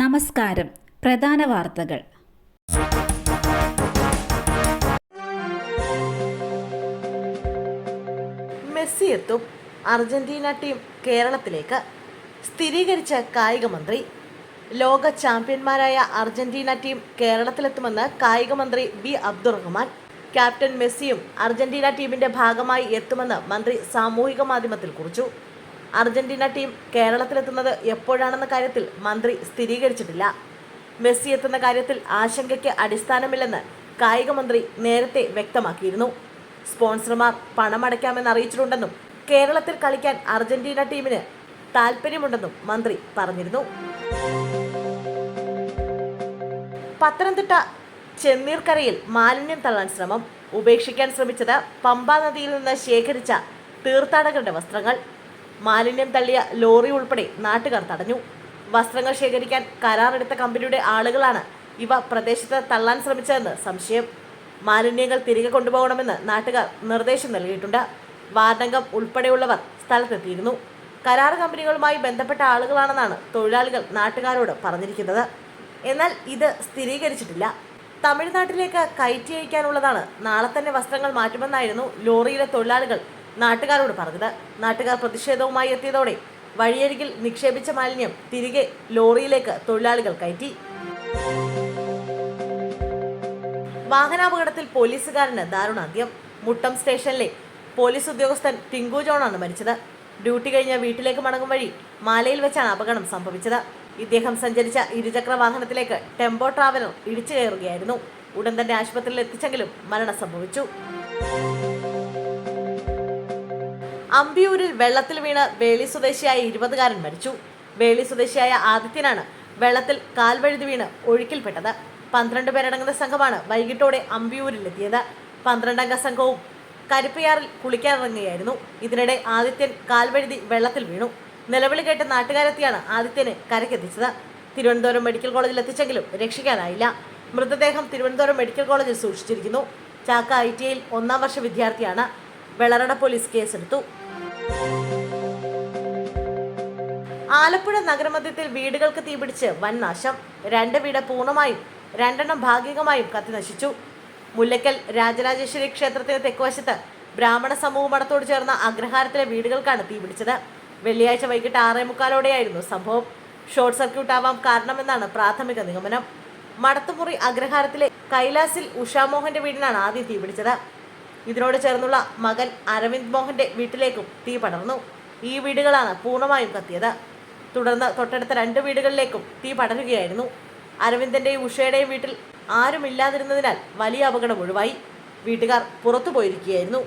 നമസ്കാരം. പ്രധാന വാർത്തകൾ. മെസ്സി എത്തും. അർജന്റീന ടീം കേരളത്തിലേക്ക്. സ്ഥിരീകരിച്ച കായിക മന്ത്രി. ലോക ചാമ്പ്യന്മാരായ അർജന്റീന ടീം കേരളത്തിലെത്തുമെന്ന് കായിക മന്ത്രി ബി അബ്ദുറഹ്മാൻ. ക്യാപ്റ്റൻ മെസ്സിയും അർജന്റീന ടീമിന്റെ ഭാഗമായി എത്തുമെന്ന് മന്ത്രി സാമൂഹിക മാധ്യമത്തിൽ കുറിച്ചു. അർജന്റീന ടീം കേരളത്തിലെത്തുന്നത് എപ്പോഴാണെന്ന കാര്യത്തിൽ മന്ത്രി സ്ഥിരീകരിച്ചിട്ടില്ല. മെസ്സി എത്തുന്ന കാര്യത്തിൽ ആശങ്കയ്ക്ക് അടിസ്ഥാനമില്ലെന്ന് കായിക മന്ത്രി നേരത്തെ വ്യക്തമാക്കിയിരുന്നു. സ്പോൺസർമാർ പണമടയ്ക്കാമെന്ന് അറിയിച്ചിട്ടുണ്ടെന്നും കേരളത്തിൽ കളിക്കാൻ അർജന്റീന ടീമിന് താൽപ്പര്യമുണ്ടെന്നും മന്ത്രി പറഞ്ഞിരുന്നു. പത്തനംതിട്ട ചെന്നീർക്കരയിൽ മാലിന്യം തള്ളാൻ ശ്രമം. ഉപേക്ഷിക്കാൻ ശ്രമിച്ചത് പമ്പാ നദിയിൽ നിന്ന് ശേഖരിച്ച തീർത്ഥാടകരുടെ വസ്ത്രങ്ങൾ. മാലിന്യം തള്ളിയ ലോറി ഉൾപ്പെടെ നാട്ടുകാർ തടഞ്ഞു. വസ്ത്രങ്ങൾ ശേഖരിക്കാൻ കരാറെടുത്ത കമ്പനിയുടെ ആളുകളാണ് ഇവ പ്രദേശത്ത് തള്ളാൻ ശ്രമിച്ചതെന്ന് സംശയം. മാലിന്യങ്ങൾ തിരികെ കൊണ്ടുപോകണമെന്ന് നാട്ടുകാർ നിർദ്ദേശം നൽകിയിട്ടുണ്ട്. വാർഡംഗം ഉൾപ്പെടെയുള്ളവർ സ്ഥലത്തെത്തിയിരുന്നു. കരാർ കമ്പനികളുമായി ബന്ധപ്പെട്ട ആളുകളാണെന്നാണ് തൊഴിലാളികൾ നാട്ടുകാരോട് പറഞ്ഞിരിക്കുന്നത്. എന്നാൽ ഇത് സ്ഥിരീകരിച്ചിട്ടില്ല. തമിഴ്നാട്ടിലേക്ക് കയറ്റി അയക്കാനുള്ളതാണ് നാളെ തന്നെ വസ്ത്രങ്ങൾ മാറ്റുമെന്നായിരുന്നു ലോറിയിലെ തൊഴിലാളികൾ നാട്ടുകാരോട് പറഞ്ഞത്. നാട്ടുകാർ പ്രതിഷേധവുമായി എത്തിയതോടെ വഴിയരികിൽ നിക്ഷേപിച്ച മാലിന്യം തിരികെ ലോറിയിലേക്ക് തൊഴിലാളികൾ കയറ്റി. വാഹനാപകടത്തിൽ പോലീസുകാരന് ദാരുണാന്ത്യം. മുട്ടം സ്റ്റേഷനിലെ പോലീസ് ഉദ്യോഗസ്ഥൻ ടിങ്കു ജോണാണ് മരിച്ചത്. ഡ്യൂട്ടി കഴിഞ്ഞ വീട്ടിലേക്ക് മടങ്ങും വഴി മാലയിൽ വെച്ചാണ് അപകടം സംഭവിച്ചത്. ഇദ്ദേഹം സഞ്ചരിച്ച ഇരുചക്ര വാഹനത്തിലേക്ക് ടെമ്പോ ട്രാവലർ ഇടിച്ചു കയറുകയായിരുന്നു. ഉടൻ തന്നെ ആശുപത്രിയിൽ എത്തിച്ചെങ്കിലും മരണം സംഭവിച്ചു. അമ്പിയൂരിൽ വെള്ളത്തിൽ വീണ് വേളി സ്വദേശിയായ ഇരുപതുകാരൻ മരിച്ചു. വേളി സ്വദേശിയായ ആദിത്യനാണ് വെള്ളത്തിൽ കാൽവഴുതി വീണ് ഒഴുക്കിൽപ്പെട്ടത്. പന്ത്രണ്ട് പേരടങ്ങുന്ന സംഘമാണ് വൈകിട്ടോടെ അമ്പിയൂരിലെത്തിയത്. പന്ത്രണ്ടംഗ സംഘവും കരിപ്പയാറിൽ കുളിക്കാനിറങ്ങുകയായിരുന്നു. ഇതിനിടെ ആദിത്യൻ കാൽവഴുതി വെള്ളത്തിൽ വീണു. നിലവിളി കേട്ട് നാട്ടുകാരെത്തിയാണ് ആദിത്യനെ കരക്കെത്തിച്ചത് തിരുവനന്തപുരം മെഡിക്കൽ കോളേജിൽ എത്തിച്ചെങ്കിലും രക്ഷിക്കാനായില്ല. മൃതദേഹം തിരുവനന്തപുരം മെഡിക്കൽ കോളേജിൽ സൂക്ഷിച്ചിരിക്കുന്നു. ചാക്ക ഐ ടി ഐയിൽ ഒന്നാം വർഷ വിദ്യാർത്ഥിയാണ്. വെള്ളറട പോലീസ് കേസെടുത്തു. ആലപ്പുഴ നഗരമധ്യത്തിൽ വീടുകൾക്ക് തീപിടിച്ച് വൻ നാശം. രണ്ട് വീട് പൂർണമായും രണ്ടെണ്ണം ഭാഗികമായും കത്തിനശിച്ചു. മുല്ലക്കൽ രാജരാജേശ്വരി ക്ഷേത്രത്തിന് തെക്കുവശത്ത് ബ്രാഹ്മണ സമൂഹ മഠത്തോട് ചേർന്ന അഗ്രഹാരത്തിലെ വീടുകൾക്കാണ് തീപിടിച്ചത്. വെള്ളിയാഴ്ച വൈകിട്ട് ആറേ മുക്കാലോടെയായിരുന്നു സംഭവം. ഷോർട്ട് സർക്യൂട്ട് ആവാം കാരണമെന്നാണ് പ്രാഥമിക നിഗമനം. മടത്തുമുറി അഗ്രഹാരത്തിലെ കൈലാസിൽ ഉഷാമോഹന്റെ വീടിനാണ് ആദ്യം തീപിടിച്ചത്. ഇതിനോട് ചേർന്നുള്ള മകൻ അരവിന്ദ് മോഹന്റെ വീട്ടിലേക്കും തീ പടർന്നു. ഈ വീടുകളാണ് പൂർണമായും കത്തിയത്. തുടർന്ന് തൊട്ടടുത്ത രണ്ട് വീടുകളിലേക്കും തീ പടരുകയായിരുന്നു. അരവിന്ദന്റെയും ഉഷയുടെയും വീട്ടിൽ ആരുമില്ലാതിരുന്നതിനാൽ വലിയ അപകടം ഒഴിവായി. വീട്ടുകാർ പുറത്തു പോയിരിക്കുകയായിരുന്നു